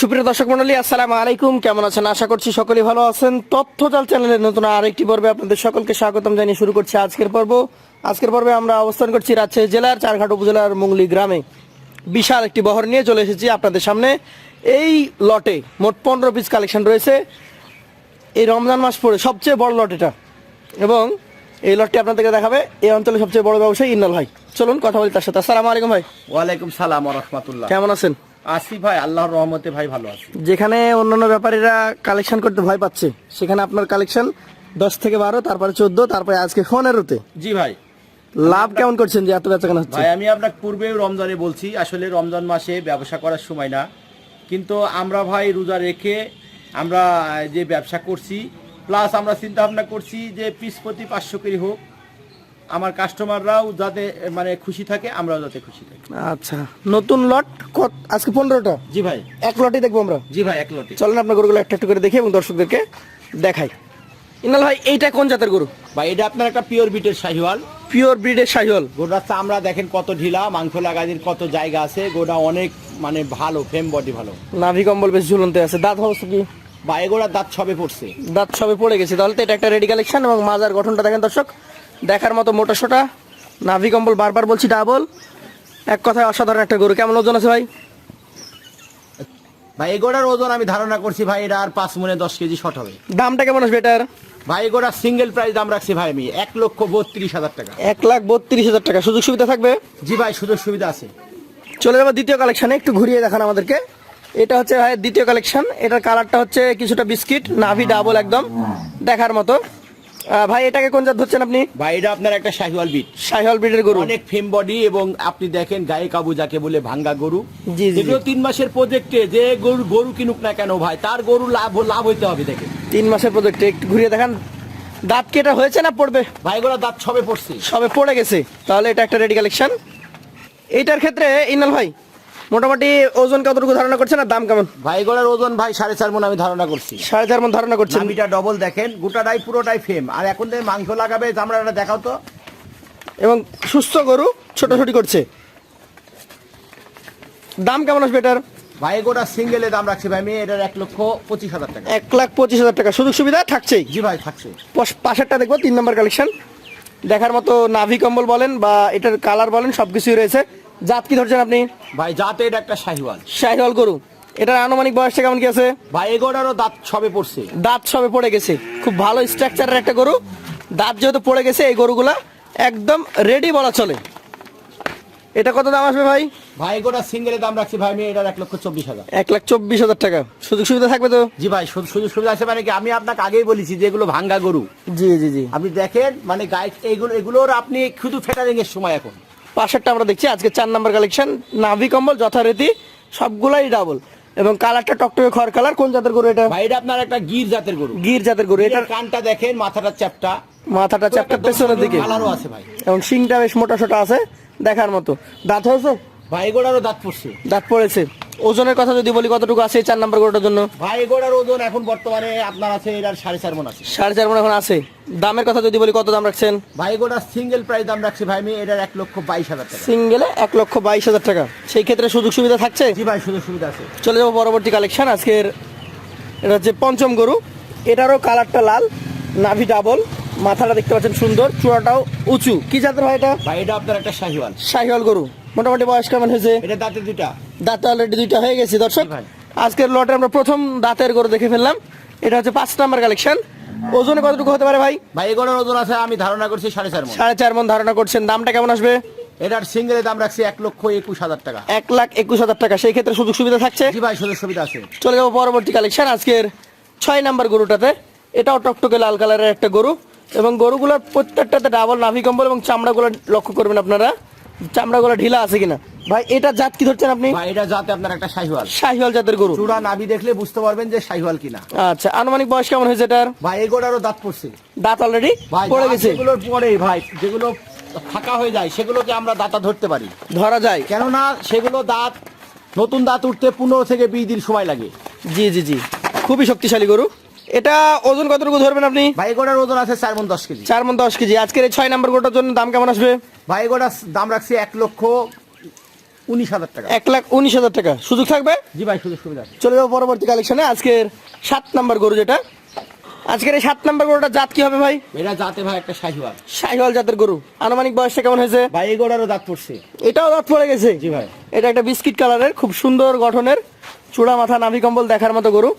সুপ্রিয় দর্শক মন্ডলী আসসালামু আলাইকুম। কেমন আছেন? আশা করছি সকলেই ভালো আছেন। তথ্যজাল চ্যানেলের নতুন আরেকটি পর্বে আপনাদের সকলকে স্বাগতম জানিয়ে শুরু করছি আজকের পর্ব। আজকের পর্বে আমরা অবস্থান করছি রাজশাহী জেলার চারঘাট উপজেলার মুংলি গ্রামে। বিশাল একটি বহর নিয়ে চলে এসেছি আপনাদের সামনে। এই লটে মোট পনেরো পিস কালেকশন রয়েছে। এই রমজান মাস পরে সবচেয়ে বড় লট এটা। এবং এই লটটি আপনাদেরকে দেখাবে। এই অঞ্চলের সবচেয়ে বড় ব্যবসায়ী ইন্নাল ভাই। চলুন কথা বলি তার সাথে। আসসালামু আলাইকুম ভাই। ওয়ালাইকুম সালাম রহমতুল্লাহ। কেমন আছেন? আসি ভাই আল্লাহর রহমতে ভাই ভালো আছি। যেখানে অন্যান্য ব্যাপারীরা কালেকশন করতে ভয় পাচ্ছে সেখানে আপনার কালেকশন দশ থেকে বারো তারপরে চোদ্দ তারপরে আজকে পনেরোতে। জি ভাই। লাভ কেমন করছেন যে এত বেচা কেনা হচ্ছে? ভাই আমি আপনাকে পূর্বেও রমজানে বলছি আসলে রমজান মাসে ব্যবসা করার সময় না। কিন্তু আমরা ভাই রোজা রেখে আমরা যে ব্যবসা করছি প্লাস আমরা চিন্তা ভাবনা করছি যে পিস প্রতি পাঁচশো কেজি হোক আমার কাস্টমাররাও যাতে মানে খুশি থাকে আমরাও যাতে খুশি থাকি। আচ্ছা নতুন লট কত আজকে পনেরোটা? জি ভাই। এক লটই দেখব আমরা। জি ভাই এক লটে চলেন আপনার গরুগুলো একটা একটু করে দেখি এবং দর্শকদেরকে দেখাই। ইনাল ভাই এইটা কোন জাতের গরু? ভাই এটা আপনার একটা পিওর বিটের শাহিওয়াল। পিওর ব্রিডের শাহিওল গোটার চামড়া দেখেন কত ঢিলা মাংস লাগাদির কত জায়গা আছে গোটা অনেক মানে ভালো ফেম বডি ভালো। নাভি কম্বল বেশ ঝুলন্তে আছে। দাঁত অবস্থা কি? বা এগোড়ার দাঁত সবে পড়ছে। দাঁত সবে পড়ে গেছে। তাহলে তো এটা একটা রেডি কালেকশন এবং মাজার গঠনটা দেখেন দর্শক। দেখার মতো মোটা সোটা। নাভি কম্বল বারবার বলছি ডাবল এক কথায় অসাধারণ একটা গরু। কেমন ওজন আছে ভাই? ভাই এগোড়ার ওজন আমি ধারণা করছি ভাই এটা আর পাঁচ মনে দশ কেজি শর্ট হবে। দামটা কেমন আসবে এটার? ভাই এগোড়ার সিঙ্গেল প্রাইস দাম রাখছি ভাই আমি এক লক্ষ বত্রিশ হাজার টাকা। এক লাখ বত্রিশ হাজার টাকা। সুযোগ সুবিধা থাকবে? জি ভাই সুযোগ সুবিধা আছে। চলে যাব দ্বিতীয় কালেকশনে একটু ঘুরিয়ে দেখান আমাদেরকে। এটা হচ্ছে ভাই দ্বিতীয় কালেকশন এটার কালারটা হচ্ছে কিছুটা বিস্কিট নাভি ডাবল একদম। দেখার মতো। ভাই এটাকে কোন জাত ধরছেন আপনি? ভাই এটা আপনার একটা শাহিওয়াল বিট। সাইহল ব্রিডের গরু। অনেক ফেম বডি এবং আপনি দেখেন গায়ে কাবু যাকে বলে ভাঙ্গা গরু। জি। যেগুলো তিন মাসের প্রজেক্টে যে গরু গরু কিনুক না কেন ভাই তার গরু লাভ লাভ হইতে হবে দেখেন। তিন মাসের প্রজেক্টে একটু ঘুরিয়ে দেখান। দাঁত কি এটা হয়েছে না পড়বে? ভাই এগুলো দাঁত সবে পড়ছে। সবে পড়ে গেছে। তাহলে এটা একটা রেডি কালেকশন এইটার ক্ষেত্রে ইনাল ভাই মোটামুটি ওজন কতটুকু ধারণা করছেন আর দাম কেমন? ভাই এগুলোর ওজন ভাই সাড়ে চার মন আমি ধারণা করছি। সাড়ে চার মন ধারণা করছেন। নামিটা ডবল দেখেন গোটাটাই পুরোটাই ফেম আর এখন থেকে মাংস লাগাবে চামড়াটা দেখাও তো। এবং সুস্থ গরু ছোটাছুটি করছে। দাম কেমন আসবে এটার? ভাই গোটা সিঙ্গেলে দাম রাখছি ভাই আমি এটার এক লক্ষ পঁচিশ হাজার টাকা। এক লাখ পঁচিশ হাজার টাকা। সুযোগ সুবিধা থাকছেই? জি ভাই থাকছে। পশ- পাশেরটা দেখব তিন নম্বর কালেকশন দেখার মতো নাভি কম্বল বলেন বা এটার কালার বলেন সব কিছুই রয়েছে। জাত কি ধরছেন আপনি? ভাই যাতে এটা একটা শাহিওয়াল। শাহিওয়াল গরু। এটার আনুমানিক বয়সটা কেমন কি আছে? ভাই এগোটারও দাঁত সবে পড়ছে। দাঁত সবে পড়ে গেছে। খুব ভালো স্ট্রাকচারের একটা গরু। দাঁত যেহেতু পড়ে গেছে এই গরুগুলা একদম রেডি বলা চলে। এটা কত দাম আসবে ভাই? ভাই গোটা সিঙ্গেলে দাম রাখছি। ভাই আমি এটার এক লক্ষ চব্বিশ হাজার। এক লাখ চব্বিশ হাজার টাকা। সুযোগ সুবিধা থাকবে তো? জি ভাই সুযোগ সুবিধা আছে মানে কি? আমি আপনাকে আগেই বলেছি যে এগুলো ভাঙ্গা গরু। জি জি জি। আপনি দেখেন মানে গায়ে এগুলো এগুলোর আপনি শুধু ফেটারিং এর সময় এখন। পাশেরটা আমরা দেখছি আজকে চার নাম্বার কালেকশন নাভি কম্বল যথারীতি সবগুলাই ডাবল এবং কালারটা টকটকে খড় কালার কোন জাতের গরু এটা? ভাই এটা আপনার একটা গির জাতের গরু। গির জাতের গরু এটার কানটা দেখেন মাথাটা চ্যাপটা। মাথাটা চ্যাপটা পেছনের দিকে। কালারও আছে ভাই। এবং শিংটা বেশ মোটা সোটা আছে দেখার মতো। দাঁত হয়েছে? ভাই গোড়ারও দাঁত পড়ছে। দাঁত পড়েছে। ওজনের কথা যদি বলি কতটুকু আছে চার নাম্বার গরুটার জন্য? ভাই এগোটার ওজন এখন বর্তমানে আপনার আছে এটার সাড়ে চার মন আছে। সাড়ে চার মন এখন আছে। দামের কথা যদি বলি কত দাম রাখছেন? ভাই গোটা সিঙ্গেল প্রাইস দাম রাখছি ভাই আমি এটার এক লক্ষ বাইশ হাজার টাকা। সিঙ্গেলে এক লক্ষ বাইশ হাজার টাকা। সেই ক্ষেত্রে সুযোগ সুবিধা থাকছে? জি ভাই সুযোগ সুবিধা আছে। চলে যাব পরবর্তী কালেকশন আজকের এটা হচ্ছে পঞ্চম গরু। এটারও কালারটা লাল নাভি ডাবল মাথাটা দেখতে পাচ্ছেন সুন্দর চূড়াটাও উঁচু। কি জাতের হয় এটা? ভাই এটা আপনার একটা শাহিওয়াল। শাহিওয়াল গরু। মোটামুটি বয়স কেমন হয়েছে? এটা দাঁতের দুইটা। দাঁত অলরেডি দুইটা হয়ে গেছে দর্শক। আজকের লটে আমরা প্রথম দাঁতের গরু দেখে ফেললাম। এটা হচ্ছে পাঁচ নাম্বার কালেকশন ওজনে কতটুকু হতে পারে ভাই? ভাই এগোটার ওজন আছে আমি ধারণা করছি সাড়ে চার মন। সাড়ে চার মন ধারণা করছেন। দামটা কেমন আসবে? এটার সিঙ্গেলের দাম রাখছি এক লক্ষ একুশ হাজার টাকা। এক লাখ একুশ হাজার টাকা। সেই ক্ষেত্রে সুযোগ সুবিধা থাকছে? জি ভাই সুযোগ সুবিধা আছে। চলে যাব পরবর্তী কালেকশন আজকের ছয় নাম্বার গরুটাতে। এটাও টকটকে লাল কালারের একটা গরু। এবং গরুগুলোর প্রত্যেকটাতে ডাবল নাভি কম্বল এবং চামড়াগুলো লক্ষ্য করবেন আপনারা। চামড়াগুলো ঢিলা আছে কিনা? ভাই এটা জাত কি ধরছেন আপনি? ভাই এটা যাতে আপনার একটা শাহিওয়াল। শাহিওয়াল জাতের গরু। চূড়া নাবি দেখলে বুঝতে পারবেন যে শাহিওয়াল কিনা। আচ্ছা আনুমানিক বয়স কেমন হয়েছে এটার? ভাই এগোটারও দাঁত পড়ছে। দাঁত অলরেডি পড়ে গেছে। যেগুলোর পরে ভাই যেগুলো ফাঁকা হয়ে যায় সেগুলোকে আমরা দাঁতা ধরতে পারি। ধরা যায়। কেননা সেগুলো দাঁত নতুন দাঁত উঠতে পনেরো থেকে বিশ দিন সময় লাগে। জি জি জি। খুবই শক্তিশালী গরু। এটা ওজন কতটুকু ধরবেন আপনি? ভাই এগোটার ওজন আছে চার মন দশ কেজি। চার মন দশ কেজি। আজকের এই ছয় নম্বর গরুটার জন্য দাম কেমন আসবে? ভাই এগোটার দাম রাখছি এক লক্ষ উনিশ হাজার টাকা। এক লাখ উনিশ হাজার টাকা। সুযোগ থাকবে? জি ভাই সুযোগ সুবিধা চলে যাব পরবর্তী কালেকশনে আজকের সাত নাম্বার গরু যেটা। আজকের এই সাত নাম্বার গরুটা জাত কি হবে ভাই? এটা যাতে ভাই একটা শাহিওয়াল। শাহিওয়াল জাতের গরু। আনুমানিক বয়সটা কেমন হয়েছে? ভাই এই দাঁত পড়ছে। এটাও দাঁত পড়ে গেছে? জি ভাই। এটা একটা বিস্কিট কালারের খুব সুন্দর গঠনের চূড়া মাথা নাভি কম্বল দেখার মতো গরু।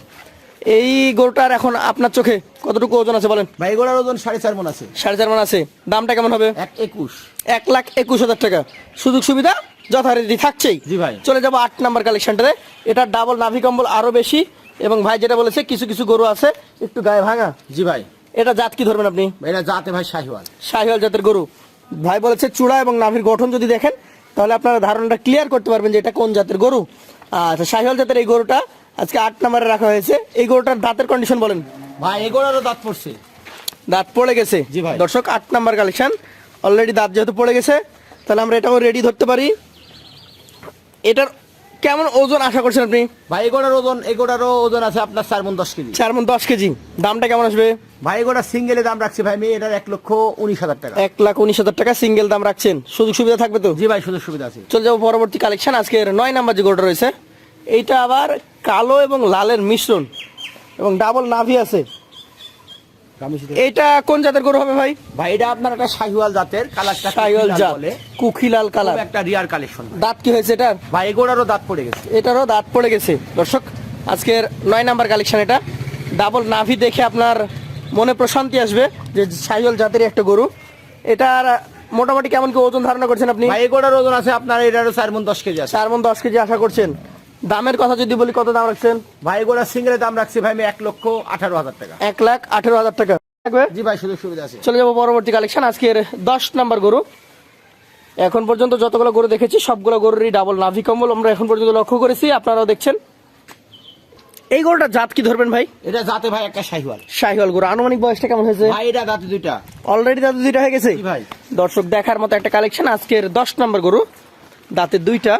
এই গরুটার এখন আপনার চোখে কতটুকু ওজন আছে বলেন? ভাই গোড়ার ওজন সাড়ে চার মন আছে। সাড়ে চার মান আছে। দামটা কেমন হবে? এক একুশ। এক লাখ একুশ হাজার টাকা। সুযোগ সুবিধা? যথারীতি থাকছেই। জি ভাই। চলে যাব আট নাম্বার কালেকশনটাতে। এটা ডাবল নাভি কম্বল আরও বেশি। এবং ভাই যেটা বলেছে কিছু কিছু গরু আছে একটু গায়ে ভাঙা। জি ভাই। এটা জাত কি ধরবেন আপনি? এটা যাতে ভাই শাহিওয়াল। শাহিওয়াল জাতের গরু। ভাই বলেছে চূড়া এবং নাভির গঠন যদি দেখেন তাহলে আপনারা ধারণাটা ক্লিয়ার করতে পারবেন যে এটা কোন জাতের গরু। আচ্ছা শাহিওয়াল জাতের এই গরুটা আজকে আট নম্বরে রাখা হয়েছে। এই গরুটার দাঁতের কন্ডিশন বলেন। ভাই এই গোড়ারও দাঁত পড়ছে। দাঁত পড়ে গেছে। জি ভাই। দর্শক আট নাম্বার কালেকশন অলরেডি দাঁত যেহেতু পড়ে গেছে তাহলে আমরা এটাও রেডি ধরতে পারি। এটার কেমন ওজন আশা করছেন আপনি? ভাই এই গোড়ার ওজন এই গোড়ারও ওজন আছে আপনার চার মন দশ কেজি। চার মন দশ কেজি। দামটা কেমন আসবে? ভাই গোড়া সিঙ্গেলে দাম রাখছি ভাই মেয়ে এটার এক লক্ষ উনিশ হাজার টাকা। এক লাখ উনিশ হাজার টাকা সিঙ্গেল দাম রাখছেন। সুযোগ সুবিধা থাকবে তো? জি ভাই সুযোগ সুবিধা আছে। চলে যাব পরবর্তী কালেকশন আজকের নয় নাম্বার যে গরুটা রয়েছে এইটা আবার কালো এবং লালের মিশ্রণ এবং ডাবল নাভি আছে। এইটা কোন জাতের গরু হবে ভাই? ভাই এটা আপনার একটা শাহিওয়াল জাতের কালারটা সাইওয়াল জাত। কুখিলাল কালার একটা রিয়ার কালেকশন দাঁত কি হয়েছে এটার? ভাই এই গোড়ারও দাঁত পড়ে গেছে। এটারও দাঁত পড়ে গেছে। দর্শক আজকের নয় নাম্বার কালেকশন এটা। ডাবল নাভি দেখে আপনার মনে প্রশান্তি আসবে যে সাইওয়াল জাতের একটা গরু। এটার মোটামুটি কেমন কি ওজন ধারণা করছেন আপনি? ভাই এই গোড়ার ওজন আছে আপনার এটারও চার মন দশ কেজি আছে। চার মন দশ কেজি আশা করছেন। দামের কথা যদি বলি কত দাম রাখছেন? ভাই গোড়া গোড়ার সিঙ্গেলের দাম রাখছি ভাই আমি এক লক্ষ আঠারো হাজার টাকা। এক লাখ আঠেরো হাজার টাকা। জি ভাই সুযোগ সুবিধা আছে। চলে যাব পরবর্তী কালেকশন আজকের দশ নাম্বার গরু। এখন পর্যন্ত যতগুলো গরু দেখেছি সবগুলো গরুরই ডাবল নাভি কম্বল আমরা এখন পর্যন্ত লক্ষ্য করেছি। আপনারাও দেখছেন। এই গরুটা জাত কি ধরবেন ভাই? এটা যাতে ভাই একটা শাহিওয়াল। শাহিওয়াল গরু। আনুমানিক বয়সটা কেমন হয়েছে? ভাই এটা দাঁতে দুইটা। অলরেডি দাঁতে দুইটা হয়ে গেছে? ভাই। দর্শক দেখার মতো একটা কালেকশন আজকের দশ নাম্বার গরু। দাঁতে দুইটা।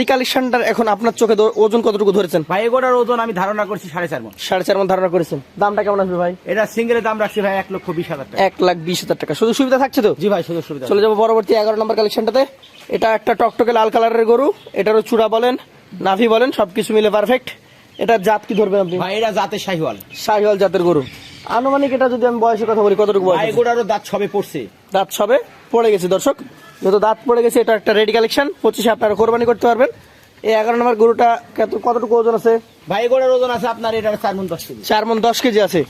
এই কালেকশনটার এখন আপনার চোখে ওজন কতটুকু ধরেছেন? ভাই এই গোড়ার ওজন আমি ধারণা করছি সাড়ে চার মন। সাড়ে চার মন ধারণা করেছেন। দামটা কেমন আসবে ভাই? এটা সিঙ্গেলের দাম রাখছি ভাই এক লক্ষ বিশ হাজার টাকা। এক লাখ বিশ হাজার টাকা। শুধু সুবিধা থাকছে তো? জি ভাই সুযোগ সুবিধা চলে যাব পরবর্তী এগারো নম্বর কালেকশনটাতে। এটা একটা টকটকে লাল কালারের গরু এটারও চূড়া বলেন নাভি বলেন সবকিছু মিলে পারফেক্ট এটার জাত কি ধরবেন আপনি? ভাই এটা জাতে শাহিওয়াল। শাহিওয়াল জাতের গরু। আনুমানিক এটা যদি আমি বয়সের কথা বলি কতটুকু বয়স? গোড়ারও দাঁত সবে পড়ছে। দাঁত সবে পড়ে গেছে দর্শক। যেহেতু দাঁত পড়ে গেছে এটা একটা রেডি কালেকশন পঁচিশে আপনারা কোরবানি করতে পারবেন। এই এগারো নম্বর গরুটা কত কতটুকু ওজন আছে? ভাই গোড়ার ওজন আছে আপনার এটা চার মন দশ কেজি। চার মন দশ কেজি আছে।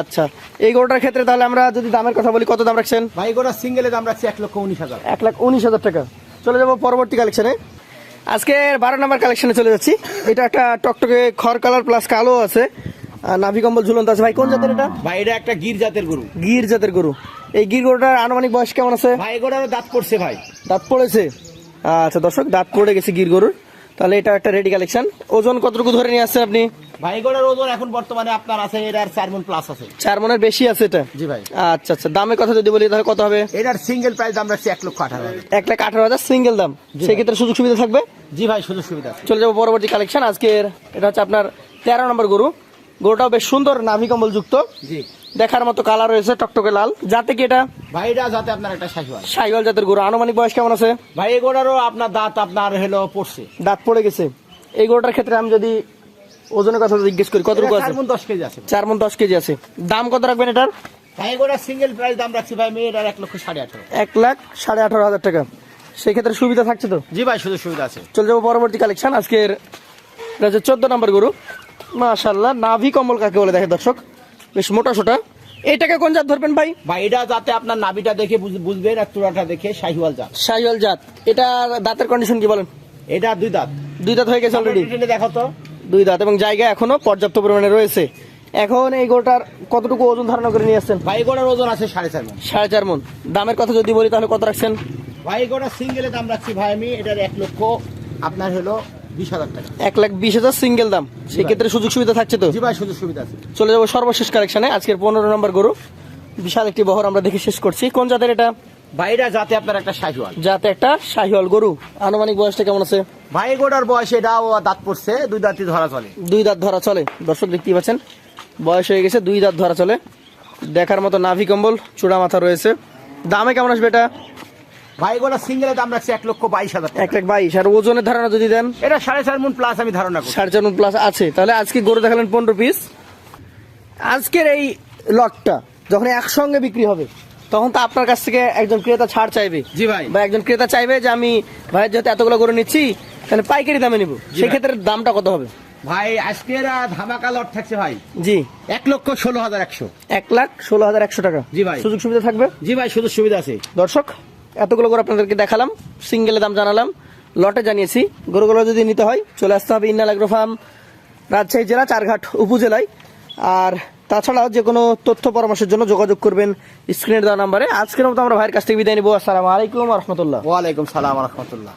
আচ্ছা। এই গরুটার ক্ষেত্রে তাহলে আমরা যদি দামের কথা বলি কত দাম রাখছেন? ভাই এই গোড়ার সিঙ্গেলের দাম রাখছি এক লক্ষ উনিশ হাজার। এক লাখ উনিশ হাজার টাকা। চলে যাব পরবর্তী কালেকশনে আজকে বারো নম্বর কালেকশনে চলে যাচ্ছি। এটা একটা টকটকে খড় কালার প্লাস কালো আছে। নাভি কম্বল ঝুলন্ত আছে। ভাই কোন জাতের এটা? ভাই এটা একটা গির জাতের গরু। গির জাতের গরু। এই গির গরুটার আনুমানিক বয়স কেমন আছে? ভাই এই দাঁত পড়ছে ভাই। দাঁত পড়েছে? আচ্ছা দর্শক দাঁত পড়ে গেছে গির গরুর তাহলে এটা একটা রেডি কালেকশন ওজন কতটুকু ধরে নিয়ে আসছেন আপনি? ভাই ওজন এখন বর্তমানে আপনার আছে এটার চার মন প্লাস আছে। চার মনের বেশি আছে এটা? জি ভাই। আচ্ছা আচ্ছা দামের কথা যদি বলি তাহলে কত হবে? এটার সিঙ্গেল প্রাইস দাম রাখছি এক লক্ষ আঠারো হাজার। এক লাখ আঠারো হাজার সিঙ্গেল দাম। সেক্ষেত্রে সুযোগ সুবিধা থাকবে? জি ভাই সুযোগ সুবিধা চলে যাব পরবর্তী কালেকশন আজকের এটা হচ্ছে আপনার তেরো নম্বর গরু। গরুটাও বেশ সুন্দর নাভি কম্বল যুক্ত জি। দেখার মতো কালার রয়েছে টকটকে লাল। যাতে কি এটা? ভাই এটা যাতে আপনার একটা শাহিওয়াল সাইওয়াল জাতের গরু। আনুমানিক বয়স কেমন আছে? ভাই এই গোড়ারও আপনার দাঁত আপনার হলো পড়ছে। দাঁত পড়ে গেছে। এই গরুটার ক্ষেত্রে আমি যদি ওজনের কথা জিজ্ঞেস করি কতটুকু আছে? চার মন দশ কেজি আছে। চার মন দশ কেজি আছে। দাম কত রাখবেন এটার? ভাই গোড়ার সিঙ্গেল প্রাইস দাম রাখছি ভাই মেয়ে এটার এক লক্ষ সাড়ে আঠারো। এক লাখ সাড়ে আঠারো হাজার টাকা। সেক্ষেত্রে সুবিধা থাকছে তো? জি ভাই সুযোগ সুবিধা আছে। চলে যাব পরবর্তী কালেকশন আজকের এটা হচ্ছে চোদ্দ নম্বর গরু। মাশাল্লাহ নাভি কম্বল কাকে বলে দেখে দর্শক? বেশ মোটা সোটা। এইটাকে কোন জাত ধরবেন ভাই? ভাই এটা যাতে আপনার নাবিটা দেখে বুঝ- বুঝবেন আর চূড়াটা দেখে শাহিওয়াল জাত। সাইওয়াল জাত। এটা দাঁতের কন্ডিশন কি বলেন? এটা দুই দাঁত। দুই দাঁত হয়ে গেছে অলরেডি দেখো তো। দুই দাঁত এবং জায়গা এখনও পর্যাপ্ত পরিমাণে রয়েছে। এখন এই গরুটার কতটুকু ওজন ধারণা করে নিয়ে আসছেন? ভাই গোড়ার ওজন আছে সাড়ে চার মন। সাড়ে চার মন। দামের কথা যদি বলি তাহলে কত রাখছেন? ভাই গোড়ার সিঙ্গেলে দাম রাখছি ভাই আমি এটার এক লক্ষ আপনার হলো এক লাখ বিশ হাজার সিঙ্গেল দাম। সেই ক্ষেত্রে সুযোগ সুবিধা থাকছে তো? ভাই সুযোগ সুবিধা আছে। চলে যাব সর্বশেষ কালেকশনে আজকের পনেরো নম্বর গরু। বিশাল একটি বহর আমরা দেখে শেষ করছি। কোন জাতের এটা? যাতে আপনার একটা শাহিওয়াল। যাতে একটা শাহিওয়াল গরু। আনুমানিক বয়সটা কেমন আছে? ভাই এটাও দাঁত পড়ছে দুই দাঁতই ধরা চলে। দুই দাঁত ধরা চলে। দর্শক দেখতেই পাচ্ছেন বয়স হয়ে গেছে দুই দাঁত ধরা চলে। দেখার মতো নাভি কম্বল চূড়া মাথা রয়েছে। দামে কেমন আসবে এটা? ভাই এগুলো সিঙ্গেলের দাম রাখছে এক লক্ষ বাইশ হাজার এক লাখ বাইশ। আর ওজনের ধারণা যদি দেন? এটা সাড়ে চার মন প্লাস আমি ধারণা করি সাড়ে চার প্লাস আছে। তাহলে আজকে গরু দেখালেন পনেরো পিস আজকের এই লটটা যখন একসঙ্গে বিক্রি হবে তখন তো আপনার কাছ থেকে একজন ক্রেতা ছাড় চাইবে। জি ভাই। বা একজন ক্রেতা চাইবে যে আমি ভাইয়ের যেহেতু এতগুলো গরু নিচ্ছি তাহলে পাইকারি দামে নিব। সেক্ষেত্রে দামটা কত হবে? ভাই আজকের ধামাকা লট থাকছে ভাই। জি। এক লক্ষ ষোলো হাজার একশো। এক লাখ ষোলো হাজার একশো টাকা। জি ভাই। সুযোগ সুবিধা থাকবে? জি ভাই সুযোগ সুবিধা আছে। দর্শক এতগুলো গরু আপনাদেরকে দেখালাম সিঙ্গেলে দাম জানালাম, লটে জানিয়েছি, গরুগুলো যদি নিতে হয়, চলে আসতে হবে ইন্নাল ফার্ম রাজশাহী জেলা, চারঘাট উপজেলায়। আর তাছাড়াও যে কোনো তথ্য পরামর্শের জন্য যোগাযোগ করবেন স্ক্রিনের দেওয়া নাম্বারে। আজকের মতো আমরা ভাইয়ের কাছ থেকে বিদায় নিবো। আসসালামু আলাইকুম রহমতুল্লাহ। ওয়ালাইকুম সালাম রহমতুল্লাহ।